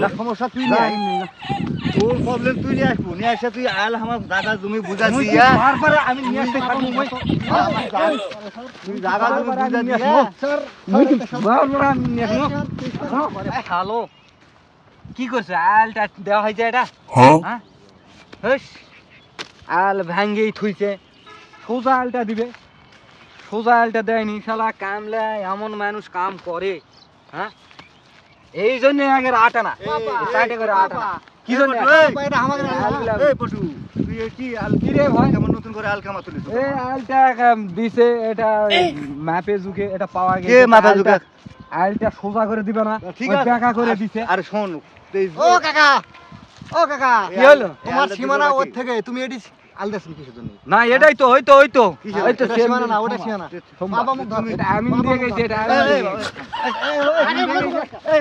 না সমস্যা তুই নিয়ে তোর প্রবলেম তুই নিয়ে আসব নিয়ে আসে তুই আল আমার দাদা জমি বুঝা দিয়া বারবার আমি নিয়ে আসতে থাকব তুই জায়গা জমি বুঝা নিয়ে আসব। মুই বারবার আমি নিয়ে আসব। হ্যালো কি করছে? আলটা দেওয়া হয়েছে এটা? হ্যাঁ। হেস, আল ভাঙ্গেই থুইছে। সোজা আলটা দিবে। সোজা আলটা দেয়নি শালা কামলা এমন মানুষ কাম করে হ্যাঁ? এই জন্য আগের আটা না সাইডে করে আটা কি জন্য? এই, পটু তুই কি আল কি রে ভাই? কেমন নতুন করে আল কামা তুলিস এই আলটা দিছে এটা ম্যাপে যুগে এটা পাওয়া গেছে। কে মাপে আলটা- আলটা সোজা করে দিবে না ঠিক আছে। বেঁকা করে দিছে। আর শোন ও কাকা। ও কাকা। কি হলো? তোমার সীমানা ওর থেকে তুমি এটি আলদাসনি কিসের জন্য না এটাই তো ওই তো সীমানা না ওটা সীমানা বাবা মুখ ধর এটা আমি দিয়ে গেছি এটা এই, এই,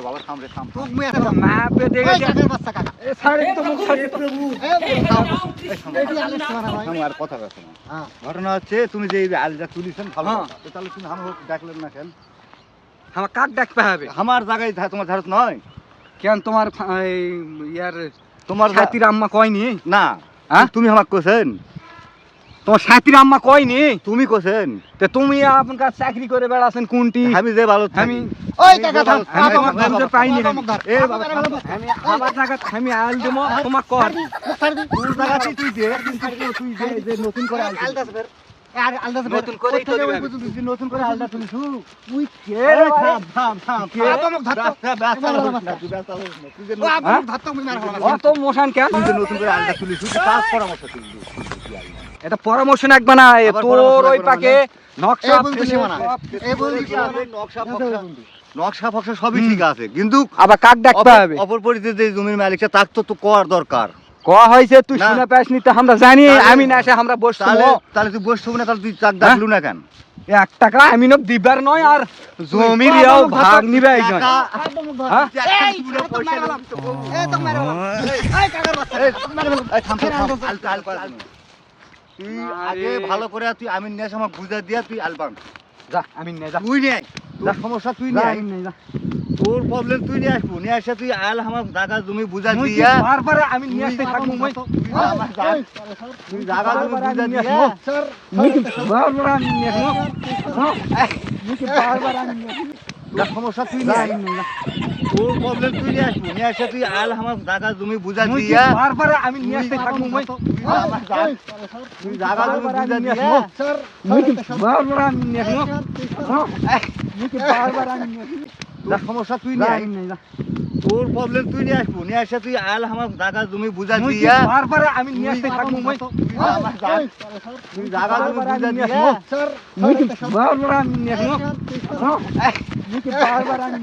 বাবা থাম ম্যাপে কাকার বাচ্চা কাকা এ, মুখ সীমানা কথা কথা হ্যাঁ ঘটনা হচ্ছে তুমি যে আলটা তুলিছেন ভালো হ্যাঁ। তাহলে তুমি আমার ডাকলেন না কেন আমার কাক ডাকতে হবে আমার জায়গায় তোমার ধারত নয় কেন তোমার এই ইয়ার তোমার জা- সাথীর আম্মা কয়নি না হ্যাঁ? তুমি আমাকে কোসেন তোমার সাথীর আম্মা কয়নি? তুমি কোসেন তো তুমি আপনার চাকরি করে বেড়াছেন কোনটি? আমি যে ভালো। আমি ওই কাকা থাম। আমি পাইনি বাবা আমি। এ বাবা আমার জায়গা আমি আল দেব তোমার কর। তোর তুই দে। তুই দে যে নতুন করে আল আর আলদাস নতুন করেই তো ওর থেকে দিবে ওই আমি। পর্যন্ত তুই যে নতুন করে আলটা তুলিস তুই কে এই রে ভাই? থাম থাম থাম কে? থাম। বাবা মুখ ধর তো। ব্যস্ত- ব্যস্ত বাবা হইস মুখ না, ধর। তুই ব্যস্ত হইস না। তুই যে ও নতুন- আপা মুখ ধর তো আমি মার হলাম অত মোশন কেন তুই নতুন করে আলটা তুলিস তুই কাজ পরামর্শ তুলবি এটা পরামর্শ না তোর ওই পাকে নকশা নকশা ফকশা সবই ঠিক আছে কিন্তু আবার কাক ডাকতে অপর- হবে অপর পরিচিত যে জমির মালিকটা তার তো তো কর দরকার হয়েছে তুই না। শুনে পাসনি তো আমরা জানি আমি না এসে আমরা বসবো। তাহলে তাহলে তুই না তাহলে চাক? ডাকলু না কেন? এক টাকা আমি দিবার নয় আর জমির ইয়াও ভাগ নিবে এই নয় আগে ভালো করে তুই আমি নিয়ে এসে আমাকে বুঝা দিয়া তুই আলবাম যা আমি নে যা। তুই নিয়ে সমস্যা তুই নিয়ে। আমি নে তোর প্রবলেম তুই নিয়ে আসব নিয়ে আসে তুই আল আমার দাদা জমি বুঝা দিয়া বারবার আমি নিয়ে আসতে থাকব মুই তুই জায়গা জমি বুঝা নিয়ে আসব। স্যার বারবার আমি নিয়ে আসব? মুই কি বারবার আমি নিয়ে আসব তোর সমস্যা তুই যা, নিয়ে আমি আয়। নে যা। তোর প্রবলেম তুই নিয়ে আসবো নিয়ে আসে তুই আল আমার দাদা জমি বুঝা মুই কি দিয়া বারবার আমি নিয়ে আসতে থাকবো মুই তুই আমার জা- তুই জায়গা জমি বারবার বুঝা আমি নিয়ে দিয়া আসবো। স্যার মুই কি বারবার আমি নিয়ে আসবো হ্যাঁ? মুই কি বারবার আমি নিয়ে আসবো তোর সমস্যা তুই যা, নিয়ে আয়। আমি নে যা। তোর প্রবলেম তুই নিয়ে আসব। নিয়ে আসে তুই আল আমার দাদা জমি বুঝা দিয়া। বারবার আমি নিয়ে আসতে থাকব মুই? তুই জায়গা জমি বুঝা দিয়া। স্যার বারবার আমি নিয়ে আসব। বারবার আমি